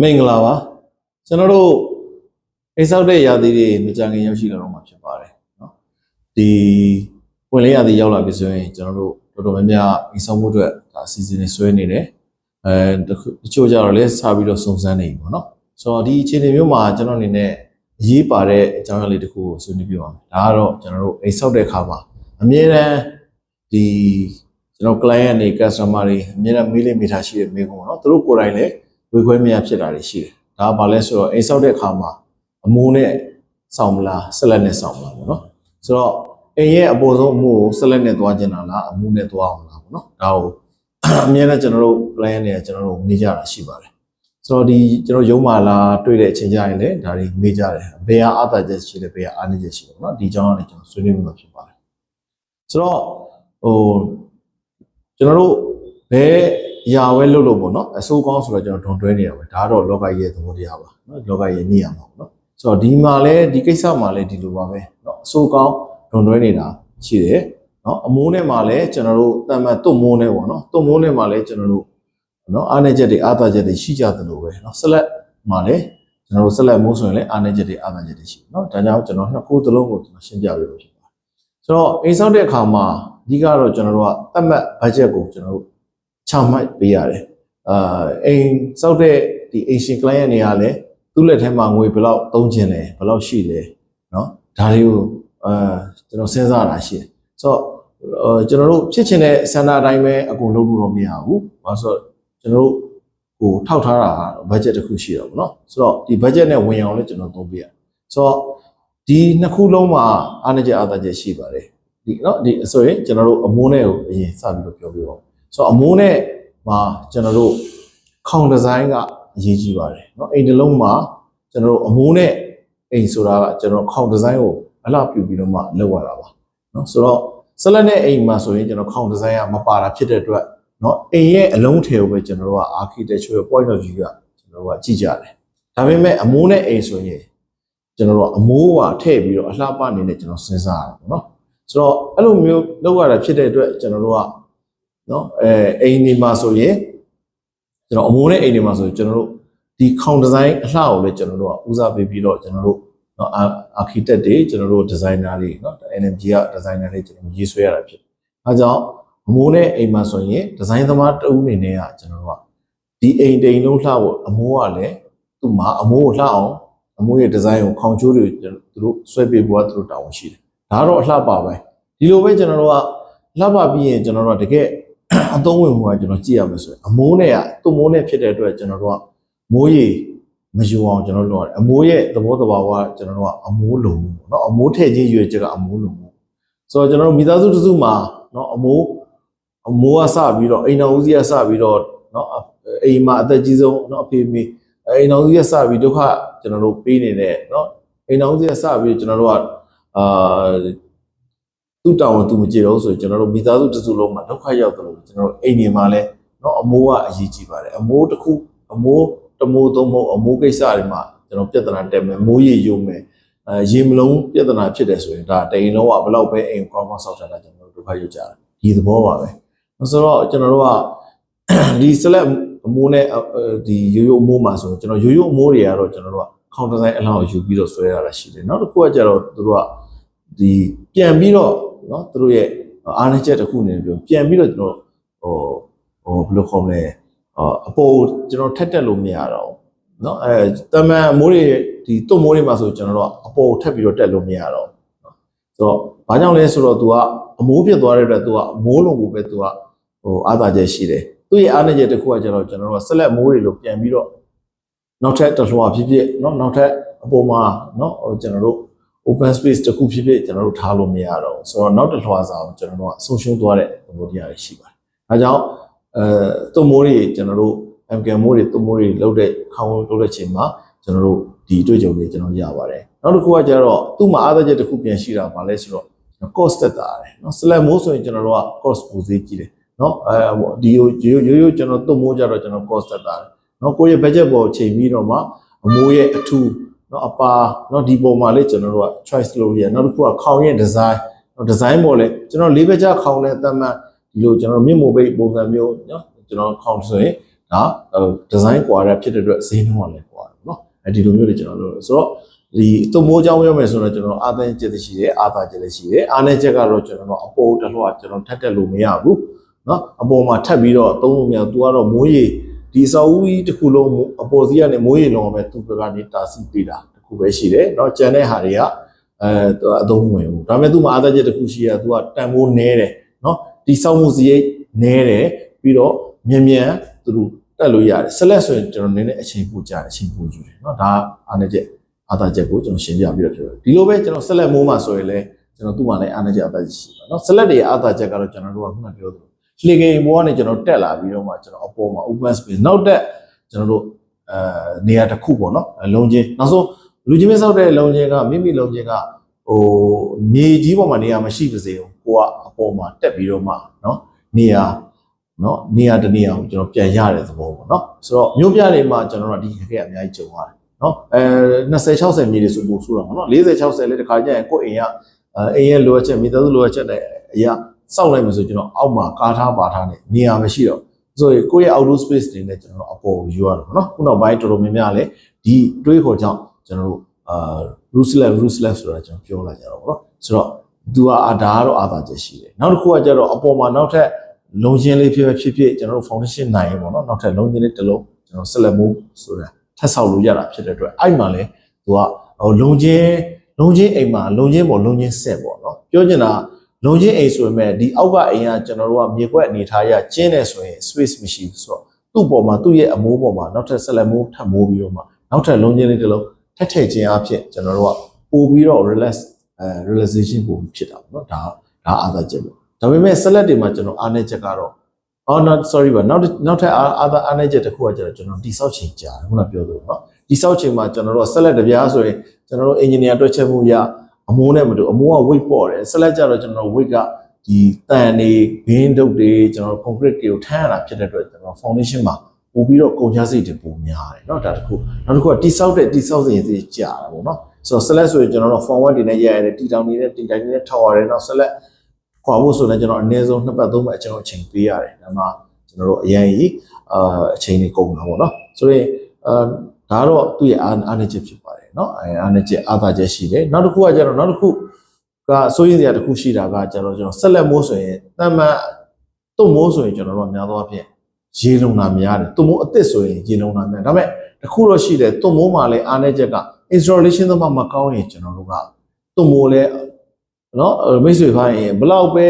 မင်္ဂလာပါကျွန်တော်တို့အိမ်ဆောက်တဲ့ရာသီတွေမကြခင်ရောက်ရှိလာတော့မှာဖြစ်ပါတယ်เนาะဒီဝင်လေးရာသီရောက်လာပြီဆိုရင်ကျွန်တော်တို့တော်တော်များများအိမ်ဆောက်မှုအတွက်ဒါအစီအစဉ်တွေဆွဲနေတယ်အဲတခုတချို့ကြတော့လည်းစပြီးတော့စုံစမ်းနေပြီပေါ့နော်ဆိုတော့ဒီအခြေအနေမျိုးမှာကျွန်တော်အနေနဲ့အရေးပါတဲ့အကြောင်းအရာလေးတစ်ခုကိုဆွေးနွေးပြပါမယ်ဒါကတော့ကျွန်တော်တို့အိမ်ဆောက်တဲ့အခါမှာအမြဲတမ်းဒီကျွန်တော် client တွေ customer တွေအမြဲတမ်းမေးလေးမိထားရှိတဲ့မေးခွန်းပေါ့နော်သူတို့ကိုယ်တိုင်လည်း ဝေခွဲမရဖြစ်တာတွေရှိတယ်။ဒါကဘာလဲဆိုတော့အိမ်ဆောက်တဲ့အခါမှာအမိုးနဲ့ဆောင်းမလားဆက်လက်နဲ့ဆောင်းမလားပေါ့နော်။ဆိုတော့အိမ်ရဲ့အပေါ်ဆုံးအမိုးကိုဆက်လက်နဲ့သွားကျင်တာလားအမိုးနဲ့သွားအောင်လားပေါ့နော်။ဒါကိုအမြဲတမ်းကျွန်တော်တို့ plan နဲ့ကျွန်တော်တို့မေးကြတာရှိပါတယ်။ဆိုတော့ဒီကျွန်တော်ရုံးမာလာတွေ့တဲ့အချိန်ကျရင်လည်းဒါတွေမေးကြတယ်။ဘယ်ဟာအသာချက်ရှိလဲဘယ်ဟာအားနည်းချက်ရှိလဲပေါ့နော်။ဒီအကြောင်းကနေကျွန်တော်ဆွေးနွေးမှာဖြစ်ပါတယ်။ဆိုတော့ဟိုကျွန်တော်တို့ဘယ်အ ရာပဲလုပ်လို့ပေါ့နော်အဆိုးကောင်းဆိုတော့ကျွန်တော်ဒွန်တွဲနေရပဲဒါကတော့လောကကြီးရဲ့သဘောတရားပါနော်လောကကြီးရဲ့နေရာမှာပေါ့နော်ဆိုတော့ဒီမှာလဲဒီကိစ္စမှာလဲဒီလိုပါပဲနော်အဆိုးကောင်းဒွန်တွဲနေတာရှိတယ်နော်အမိုးနဲ့မှာလဲကျွန်တော်တို့တန်မတ်တွတ်မိုးနဲ့ပေါ့နော်တွတ်မိုးနဲ့မှာလဲကျွန်တော်တို့နော်အားနေချက်တွေအားသာချက်တွေရှိကြသလိုပဲနော်ဆက်လက်မှာလဲကျွန်တော်တို့ဆက်လက်မိုးဆိုရင်လဲအားနေချက်တွေအားသာချက်တွေရှိတယ်နော်ဒါကြောင့်ကျွန်တော်နှစ်ခုသလုံးကိုကျွန်တော်ရှင်းပြပေးလို့ဖြစ်ပါတယ်ဆိုတော့အိမ်ဆောက်တဲ့အခါမှာအဓိကတော့ကျွန်တော်တို့ကတတ်မှတ်ဘတ်ဂျက်ကိုကျွန်တော်တို့ ချမှတ်ပေးရတယ်အာအိမ်စောက်တဲ့ဒီ Asian client တွေကလည်းသူ့လက်ထဲမှာငွေဘယ်လောက်သုံးကျင်လဲဘယ်လောက်ရှိလဲเนาะဒါတွေကိုအာကျွန်တော်စဉ်းစားတာရှိတယ်ဆိုတော့အာကျွန်တော်တို့ဖြစ်ချင်တဲ့စန္ဒအတိုင်းပဲအကုန်လုပ်လို့တော့မရဘူးဘာလို့ဆိုတော့ကျွန်တော်တို့ဟိုထောက်ထားတာဘတ်ဂျက်တစ်ခုရှိတော့ဗောနော်ဆိုတော့ဒီဘတ်ဂျက်နဲ့ဝင်အောင်လည်းကျွန်တော်သုံးပေးရဆိုတော့ဒီနှစ်ခုလုံးမှာအားနည်းချက်အားသာချက်ရှိပါတယ်ဒီเนาะဒီဆိုရင်ကျွန်တော်တို့အမိုးနဲ့ကိုအရင်စပြီးတော့ပြောပြပါဦး ဆိုတော့အမိုးနဲ့မှာကျွန်တော်တို့ခေါင်ဒီဇိုင်းကအရေးကြီးပါတယ်เนาะအိမ်တစ်လုံးမှာကျွန်တော်တို့အမိုးနဲ့အိမ်ဆိုတာကကျွန်တော်ခေါင်ဒီဇိုင်းကိုအလှပြုပြီးတော့မှလုပ်ရတာပါเนาะဆိုတော့ဆက်လက်နဲ့အိမ်မှာဆိုရင်ကျွန်တော်ခေါင်ဒီဇိုင်းကမပါတာဖြစ်တဲ့အတွက်เนาะအိမ်ရဲ့အလုံးထဲကိုပဲကျွန်တော်တို့က architecture point of view ကကျွန်တော်တို့ကကြည့်ကြတယ်ဒါပေမဲ့အမိုးနဲ့အိမ်ဆိုရင်ကျွန်တော်တို့ကအမိုးကထည့်ပြီးတော့အလှပနေနဲ့ကျွန်တော်စဉ်းစားရတယ်ပေါ့နော်ဆိုတော့အဲ့လိုမျိုးလုပ်ရတာဖြစ်တဲ့အတွက်ကျွန်တော်တို့က နော်အဲအိမ်ဒီမှာဆိုရင်ကျွန်တော်အမိုးနဲ့အိမ်ဒီမှာဆိုရင်ကျွန်တော်တို့ဒီခေါင်ဒီဇိုင်းအလှကိုလည်းကျွန်တော်တို့ကဦးစားပေးပြီးတော့ကျွန်တော်တို့နော်အာခီတက်တွေကျွန်တော်တို့ဒီဇိုင်နာတွေနော် NMG ကဒီဇိုင်နာတွေကျွန်တော်ရေးဆွဲရတာဖြစ်။အဲကြောင့်အမိုးနဲ့အိမ်မှာဆိုရင်ဒီဇိုင်းသမားတဦးအနေနဲ့ကကျွန်တော်တို့ကဒီအိမ်တိမ်လုံးလှဖို့အမိုးကလည်းသူ့မှာအမိုးကိုလှအောင်အမိုးရဲ့ဒီဇိုင်းကိုခေါင်ချိုးတွေသူတို့ဆွဲပေးဖို့ကသူတို့တာဝန်ရှိတယ်။ဒါကတော့အလှပါပဲ။ဒီလိုပဲကျွန်တော်တို့ကလှပပြီးရင်ကျွန်တော်တို့ကတကယ် အသုံးဝင်မှုကကျွန်တော်ကြည့်ရမယ်ဆိုရင်အမိုးနဲ့ကသူ့မိုးနဲ့ဖြစ်တဲ့အတွက်ကျွန်တော်တို့ကမိုးရေမယူအောင်ကျွန်တော်တို့လုပ်ရတယ်အမိုးရဲ့သဘောတဘာဝကကျွန်တော်တို့ကအမိုးလုံမှုပေါ့နော်အမိုးထည့်ခြင်းရွေချက်ကအမိုးလုံမှုဆိုတော့ကျွန်တော်တို့မိသားစုတစ်စုမှာနော်အမိုးအမိုးကစပြီးတော့အိမ်တော်ဦးစီးကစပြီးတော့နော်အိမ်မှာအသက်ကြီးဆုံးနော်အဖေမေအိမ်တော်ဦးစီးကစပြီးဒုက္ခကျွန်တော်တို့ပေးနေတဲ့နော်အိမ်တော်ဦးစီးကစပြီးကျွန်တော်တို့ကအာ သူ့တောင်းသူမကြည့်တော့ဆိုကျွန်တော်တို့မိသားစုတစ်စုလုံးမှာဒုက္ခရောက်တယ်လို့ကျွန်တော်တို့အိမ်နေမှာလဲနော်အမိုးကအရေးကြီးပါတယ်အမိုးတစ်ခုအမိုးတမိုးသုံးမိုးအမိုးကိစ္စတွေမှာကျွန်တော်ပြဿနာတက်မယ်မိုးရေယုံမယ်အဲရေမလုံးပြဿနာဖြစ်တယ်ဆိုရင်ဒါတိန်လုံးကဘလောက်ပဲအိမ်ကောင်းကောင်းဆောက်ထားတာကျွန်တော်တို့ဒုက္ခရောက်ကြတယ်ဒီသဘောပါပဲဆိုတော့ကျွန်တော်တို့ကဒီဆက်လက်အမိုးနဲ့ဒီရိုးရိုးအမိုးမှာဆိုကျွန်တော်ရိုးရိုးအမိုးတွေကတော့ကျွန်တော်တို့ကခေါင်းဒီဇိုင်းအလောက်ယူပြီးတော့ဆွဲရတာရှိတယ်နောက်တစ်ခုကကျတော့သူတို့ကဒီပြန်ပြီးတော့ နော်သူတို့ရဲ့အားနည်းချက်တစ်ခုအနေနဲ့ပြောပြန်ပြီးတော့ကျွန်တော်ဟိုဟိုဘယ်လိုခေါ်မလဲအပေါ်ကျွန်တော်ထက်တက်လို့မရတော့ဘူးနော်အဲတမန်မိုးတွေဒီတုတ်မိုးတွေမှာဆိုကျွန်တော်တို့အပေါ်ထက်ပြီးတော့တက်လို့မရတော့ဘူးဆိုတော့ဘာကြောင့်လဲဆိုတော့ तू ကအမိုးဖြစ်သွားတဲ့အတွက် तू ကမိုးလုံးကိုပဲ तू ကဟိုအားသာချက်ရှိတယ်သူ့ရဲ့အားနည်းချက်တစ်ခုကကျွန်တော်ကျွန်တော်တို့ကဆက်လက်မိုးတွေလို့ပြန်ပြီးတော့နောက်ထပ်တစ်လွှာဖြစ်ဖြစ်နော်နောက်ထပ်အပေါ်မှာနော်ဟိုကျွန်တော်တို့ open space တစ်ခုဖြစ်ဖြစ်ကျွန်တော်တို့ထားလို့မရတော့ဘူးဆိုတော့နောက်တစ်လွှာစာကိုကျွန်တော်တို့ကဆုံရှုံသွားတဲ့သဘောတရားတွေရှိပါတယ်။ဒါကြောင့်အဲသွမိုးတွေကျွန်တော်တို့ MK မိုးတွေသွမိုးတွေလောက်တဲ့ခေါင်းလောက်တဲ့ချိန်မှာကျွန်တော်တို့ဒီတွေ့ကြုံတွေကျွန်တော်ရပါတယ်။နောက်တစ်ခုကကျတော့သူ့မှာအားသက်ချက်တစ်ခုပြန်ရှိတာပါလဲဆိုတော့ cost တက်တာတယ်နော် slab မိုးဆိုရင်ကျွန်တော်တို့က cost ပိုဈေးကြီးတယ်နော်အဲဒီရိုးရိုးရိုးကျွန်တော်သွမိုးကြတော့ကျွန်တော် cost တက်တာတယ်နော်ကိုယ့်ရဲ့ budget ပေါ်ချိန်ပြီးတော့မှအမိုးရဲ့အထူး နော်အပါနော်ဒီပုံမှာလေကျွန်တော်တို့က choice လုပ်ရနောက်တစ်ခုကခေါင်းရဲ့ design နော် design ပေါ်လေကျွန်တော်လေးဘက်ကျခေါင်းနဲ့သတ်မှတ်ဒီလိုကျွန်တော်မြင့်မိုပိတ်ပုံစံမျိုးနော်ကျွန်တော်ခေါင်းဆိုရင်ဒါ design quarter ဖြစ်တဲ့အတွက်ဈေးနှုန်းကလည်းကွာနော်အဲဒီလိုမျိုးတွေကျွန်တော်လုပ်ဆိုတော့ဒီသွမိုးကြောင်းပြောမယ်ဆိုတော့ကျွန်တော်အာသန်ကျက်ရှိတယ်အာသာကျက်ရှိတယ်အားနဲ့ချက်ကတော့ကျွန်တော်တို့အပေါ်တလှကျွန်တော်ထပ်တက်လို့မရဘူးနော်အပေါ်မှာထပ်ပြီးတော့သုံးလို့မရဘူး तू ကတော့မိုးရေ ဒီအစာအုပ်ကြီးတစ်ခုလုံးအပေါ်စီကနေမိုးရေလုံးအောင်ပဲသူ့ဘက်ကနေတာစီပေးတာတစ်ခုပဲရှိတယ်เนาะကျန်တဲ့ဟာတွေကအဲသူအသုံးဝင်ဘူးဒါပေမဲ့သူ့မှာအာသာချက်တစ်ခုရှိရ तू ကတန်ဖိုးနည်းတယ်เนาะဒီစောက်မှုစရိတ်နည်းတယ်ပြီးတော့မြန်မြန်သူတို့တက်လို့ရတယ်ဆက်လက်ဆိုရင်ကျွန်တော်နည်းနည်းအချိန်ပိုကြာအချိန်ပိုယူတယ်เนาะဒါအာနဲ့ချက်အာသာချက်ကိုကျွန်တော်ရှင်းပြပြီးတော့ပြောတယ်ဒီလိုပဲကျွန်တော်ဆက်လက်မိုးမှာဆိုရင်လည်းကျွန်တော်သူ့မှာလည်းအာနဲ့ချက်အာသာချက်ရှိပါเนาะဆက်လက်တွေအာသာချက်ကတော့ကျွန်တော်တို့ကခုနပြောသလို လှေကင်ဘောကနေကျွန်တော်တက်လာပြီးတော့မှကျွန်တော်အပေါ်မှာ open space နောက်တက်ကျွန်တော်တို့အဲနေရာတစ်ခုပေါ့နော်လုံချင်းနောက်ဆုံးလူချင်းမဆောက်တဲ့လုံချင်းကမိမိလုံချင်းကဟိုမြေကြီးပေါ်မှာနေရာမရှိပါစေဘူးကိုကအပေါ်မှာတက်ပြီးတော့မှနော်နေရာနော်နေရာတနေရာကိုကျွန်တော်ပြန်ရတဲ့သဘောပေါ့နော်ဆိုတော့မြို့ပြတွေမှာကျွန်တော်တို့ဒီခက်ခဲအများကြီးကြုံရတယ်နော်အဲ20 60မြေတွေဆိုပို့ဆိုတာပေါ့နော်40 60လည်းတခါကျရင်ကိုယ့်အိမ်ကအဲအိမ်ရဲ့လိုအပ်ချက်မိသားစုလိုအပ်ချက်တဲ့အရာ စောက်လိုက်မှဆိုကျွန်တော်အောက်မှာကားထားပါထားနေနေရာမရှိတော့ဆိုရင်ကိုယ့်ရဲ့ outdoor space တွေနဲ့ကျွန်တော်တို့အပေါ်ကိုယူရတော့เนาะခုနောက်ပိုင်းတော်တော်များများလည်းဒီတွေးခေါ်ကြောင့်ကျွန်တော်တို့အာ ruthless ruthless ဆိုတာကျွန်တော်ပြောလာကြတော့ဗောနော်ဆိုတော့သူကအာဒါကတော့အာသာချက်ရှိတယ်နောက်တစ်ခုကကျတော့အပေါ်မှာနောက်ထပ်လုံချင်းလေးဖြစ်ဖြစ်ဖြစ်ကျွန်တော်တို့ foundation နိုင်ရေပေါ့နော်နောက်ထပ်လုံချင်းလေးတစ်လုံးကျွန်တော်ဆက်လက်မှုဆိုတာထပ်ဆောက်လို့ရတာဖြစ်တဲ့အတွက်အဲ့မှာလဲသူကဟိုလုံချင်းလုံချင်းအိမ်မှာလုံချင်းပေါ်လုံချင်းဆက်ပေါ့နော်ပြောချင်တာ လုံချင်းအိမ်ဆိုပေမဲ့ဒီအောက်ကအိမ်ကကျွန်တော်တို့ကမြေကွက်အနေထားရကျင်းနေဆိုရင် space မရှိဘူးဆိုတော့သူ့ပေါ်မှာသူ့ရဲ့အမိုးပေါ်မှာနောက်ထပ်ဆက်လက်မှုထပ်မိုးပြီးတော့မှနောက်ထပ်လုံချင်းလေးတစ်လုံးထက်ထည့်ခြင်းအဖြစ်ကျွန်တော်တို့ကပို့ပြီးတော့ relax အဲ realization ပုံဖြစ်တာပေါ့နော်ဒါဒါအားသာချက်ပေါ့ဒါပေမဲ့ select တွေမှာကျွန်တော်အားနည်းချက်ကတော့ oh not sorry ပါနောက်နောက်ထပ်အားသာအားနည်းချက်တစ်ခုကကျတော့ကျွန်တော်တိဆောက်ချိန်ကြာတယ်ခုနပြောသလိုနော်တိဆောက်ချိန်မှာကျွန်တော်တို့ select တပြားဆိုရင်ကျွန်တော်တို့ engineer တွက်ချက်မှုရ အမိုးနဲ့မတူအမိုးက weight ပေါ့တယ် select ကျတော့ကျွန်တော် weight ကဒီတန်တွေဘင်းဒုတ်တွေကျွန်တော် concrete တွေကိုထမ်းရတာဖြစ်တဲ့အတွက်ကျွန်တော် foundation မှာပို့ပြီးတော့ကုန်ကျစရိတ်တွေပိုများတယ်เนาะဒါတစ်ခုနောက်တစ်ခုကတိဆောက်တဲ့တိဆောက်စဉ်စီကြာတာပေါ့နော်ဆိုတော့ select ဆိုရင်ကျွန်တော်တို့ forward တွေနဲ့ရရတယ်တီတောင်တွေနဲ့တီတိုင်တွေနဲ့ထောက်ရတယ်နောက် select ခွာဖို့ဆိုရင်ကျွန်တော်အနည်းဆုံးနှစ်ပတ်သုံးပတ်အကျွန်တော်အချိန်ပေးရတယ်ဒါမှကျွန်တော်တို့အရင်ကြီးအာအချိန်တွေကုန်တာပေါ့နော်ဆိုရင်အာဒါတော့သူ့ရဲ့အားအားနည်းချက်ဖြစ်ပါတယ် ယ် เนาะအဲအားနည်းချက်အားသာချက်ရှိတယ်နောက်တစ်ခုကကျတော့နောက်တစ်ခုကစိုးရင်စရာတစ်ခုရှိတာကကျတော့ကျွန်တော်ဆက်လက်မိုးဆိုရင်တမန်တုံမိုးဆိုရင်ကျွန်တော်တို့များသောအားဖြင့်ရေလုံတာများတယ်တုံမိုးအစ်စ်ဆိုရင်ရေလုံတာများဒါပေမဲ့တစ်ခုတော့ရှိတယ်တုံမိုးမှာလည်းအားနည်းချက်က installation သမားမကောင်းရင်ကျွန်တော်တို့ကတုံမိုးလဲနော်မိတ်ဆွေဖိုင်းရင်ဘလောက်ပဲ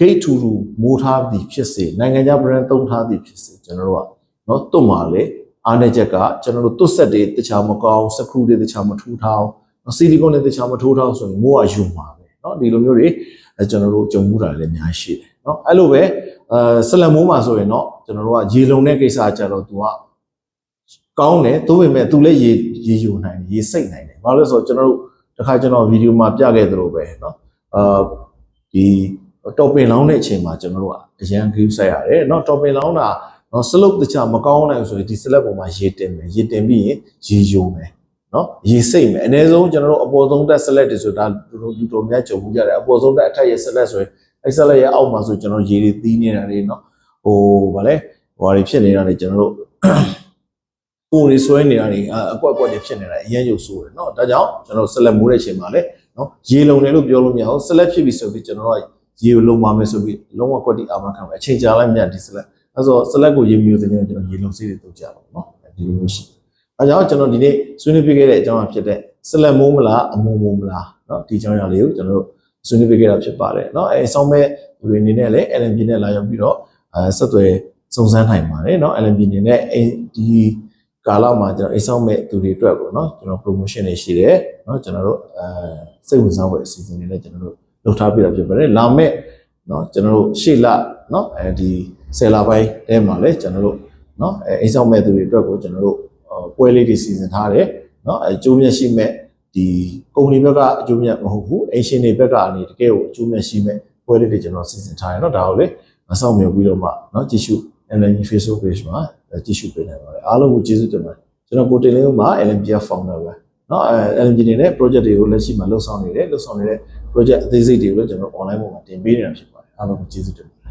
gate to to မိုးထားသည်ဖြစ်စေနိုင်ငံခြား brand သုံးထားသည်ဖြစ်စေကျွန်တော်တို့ကနော်တုံမှာလေ အားနည်းချက်ကကျွန်တော်တို့တွတ်ဆက်တွေတခြားမကောင်းစကရူတွေတခြားမထူထောင်းနော်ဆီလီကွန်တွေတခြားမထိုးထောင်းဆိုရင်မိုးကယူမှာပဲနော်ဒီလိုမျိုးတွေအဲကျွန်တော်တို့ကြုံမှုတာလည်းအများကြီးရှိတယ်နော်အဲ့လိုပဲအဲဆလန်မိုးမှာဆိုရင်တော့ကျွန်တော်တို့ကရေလုံတဲ့ကိစ္စကြတော့သူကကောင်းတယ်သို့ပေမဲ့သူလည်းရေရေယူနိုင်တယ်ရေစိတ်နိုင်တယ်ဘာလို့လဲဆိုတော့ကျွန်တော်တို့တခါကျွန်တော်ဗီဒီယိုမှာပြခဲ့သလိုပဲเนาะအာဒီတော်ပင်လောင်းတဲ့အချိန်မှာကျွန်တော်တို့ကအရန်ခူးဆက်ရတယ်เนาะတော်ပင်လောင်းတာ เนาะ slope တခြားမကောင်းနိုင်ဆိုရင်ဒီ slope ပေါ်မှာရေတင်မယ်ရေတင်ပြီးရင်ရေယုံမယ်เนาะရေစိတ်မယ်အနည်းဆုံးကျွန်တော်တို့အပေါ်ဆုံးတက် select တွေဆိုတာလူတို့လူတို့များကြုံမှုကြတယ်အပေါ်ဆုံးတက်အထက်ရဲ့ select ဆိုရင်အဲ select ရဲ့အောက်မှာဆိုကျွန်တော်ရေတွေသီးနေတာတွေเนาะဟိုဗာလဲဟိုဟာတွေဖြစ်နေတာတွေကျွန်တော်တို့ ပုံတွေဆွဲနေတာတွေအကွက်အကွက်တွေဖြစ်နေတာအရင်ရုပ်ဆိုးတယ်เนาะဒါကြောင့်ကျွန်တော်ဆက်လက်မိုးတဲ့အချိန်မှာလည်းเนาะရေလုံတယ်လို့ပြောလို့မရဘူးဆက်လက်ဖြစ်ပြီဆိုပြီးကျွန်တော်ကရေကိုလုံပါမယ်ဆိုပြီးလုံးဝကွက်တီအာမခံမယ်အချိန်ကြာလိုက်မြတ်ဒီဆက်လက် အဲဆိုဆက်လက်ကိုရေမျိုးစင်းကျွန်တော်ရေလုံစေးတွေတုတ်ကြတော့เนาะဒီလိုမျိုးရှိအဲကြောင့်ကျွန်တော်ဒီနေ့ဆွေးနွေးပြခဲ့တဲ့အကြောင်းအဖြစ်တဲ့ဆက်လက်မိုးမလားအမုံမုံမလားเนาะဒီအကြောင်းအရာလေးကိုကျွန်တော်တို့ဆွေးနွေးပြခဲ့တာဖြစ်ပါတယ်เนาะအဲဆောင်းမဲ့လူတွေအနေနဲ့လည်း LNP နဲ့လာရောက်ပြီးတော့အဲဆက်သွယ်စုံစမ်းနိုင်ပါတယ်เนาะ LNP အနေနဲ့ဒီကာလမှာကျွန်တော်အိမ်ဆောင်မဲ့သူတွေအတွက်ပေါ့နော်ကျွန်တော် promotion တွေရှိတယ်เนาะကျွန်တော်တို့အဲစိတ်ဝင်စားဖွယ်အစီအစဉ်တွေလည်းကျွန်တော်တို့လုပ်ထားပြတာဖြစ်ပါတယ်လာမဲ့ เนาะကျွန်တော်တို့ရှေ့လเนาะအဲဒီဆယ်လပိုင်းတဲမှာလည်းကျွန်တော်တို့เนาะအဲအိမ်ဆောင်မဲ့သူတွေအတွက်ကိုကျွန်တော်တို့ပွဲလေးတွေစီစဉ်ထားတယ်เนาะအဲကျိုးမြတ်ရှိမဲ့ဒီကုမ္ပဏီဘက်ကအကျိုးမြတ်မဟုတ်ဘူးအိမ်ရှင်တွေဘက်ကနေတကယ်ကိုအကျိုးမြတ်ရှိမဲ့ပွဲလေးတွေကျွန်တော်စီစဉ်ထားတယ်เนาะဒါကိုလေမဆောင်မြုပ်ပြီးတော့မှเนาะကြည့်ရှု LNG Facebook page မှာကြည့်ရှုပေးနိုင်ပါတယ်အားလုံးကိုကျေးဇူးတင်ပါတယ်ကျွန်တော်ကိုတင်လေးဦးမှာ LNG founder ပဲเนาะအဲ LNG နေနဲ့ project တွေကိုလက်ရှိမှာလှုပ်ဆောင်နေတယ်လှုပ်ဆောင်နေတဲ့ project အသေးစိတ်တွေကိုလည်းကျွန်တော် online ပေါ်မှာတင်ပေးနေတာဖြစ်ပါတယ်အားလုံးကိုကျေးဇူးတင်ပါတယ်